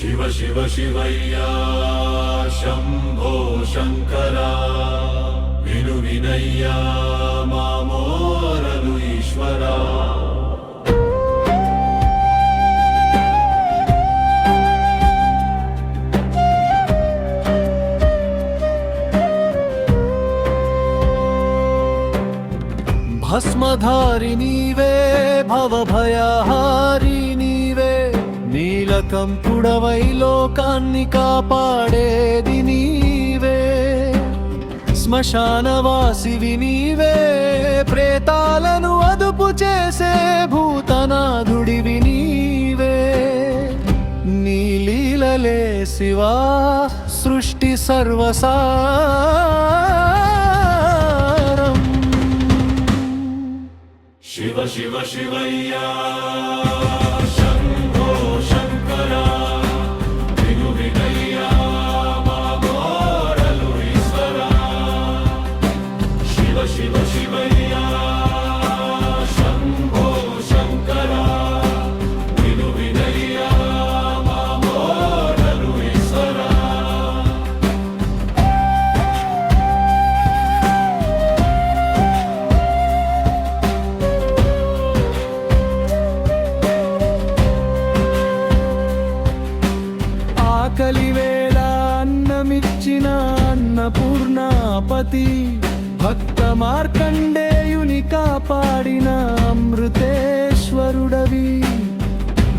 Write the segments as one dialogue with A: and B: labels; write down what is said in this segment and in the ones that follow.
A: शिव शिव शिवय्या शम्भो शङ्करा विनु विनय्या मामोरनु ईश्वरा
B: भस्मधारिणी वे भवभयहारिणी నీల కంపుడవై లోకాన్ని కాపాడేది నీవే. శ్మశానవాసివి నీవే. ప్రేతాలను అదుపు చేసే భూతనాథుడివి నీవే. నీలీలలే శివా సృష్టి సర్వసారం.
A: శివ శివ
B: శివయ్యా. ఆకలివేళ అన్నమిచ్చిన అన్నపూర్ణాపతి భక్త మార్కండేయుని కాపాడిన అమృతేశ్వరుడవి.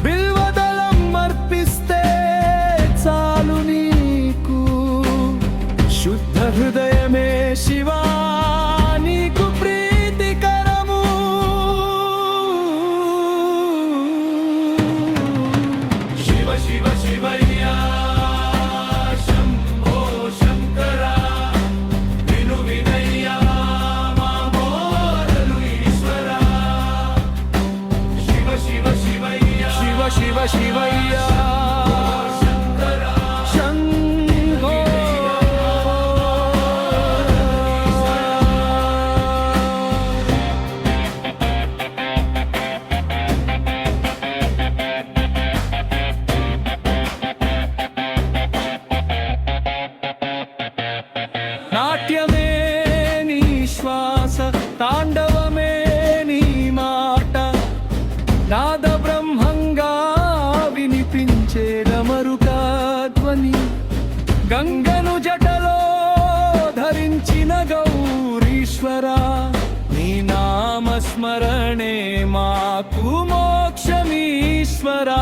B: బిల్వదలం అర్పిస్తే చాలు నీకు. శుద్ధ హృదయమే శివా నీకు ప్రీతికరము. శివ శివ. Shiva Shiva గంగను జటలో ధరించిన గౌరీశ్వర నీ నామస్మరణే మాకు మోక్షమీశ్వరా.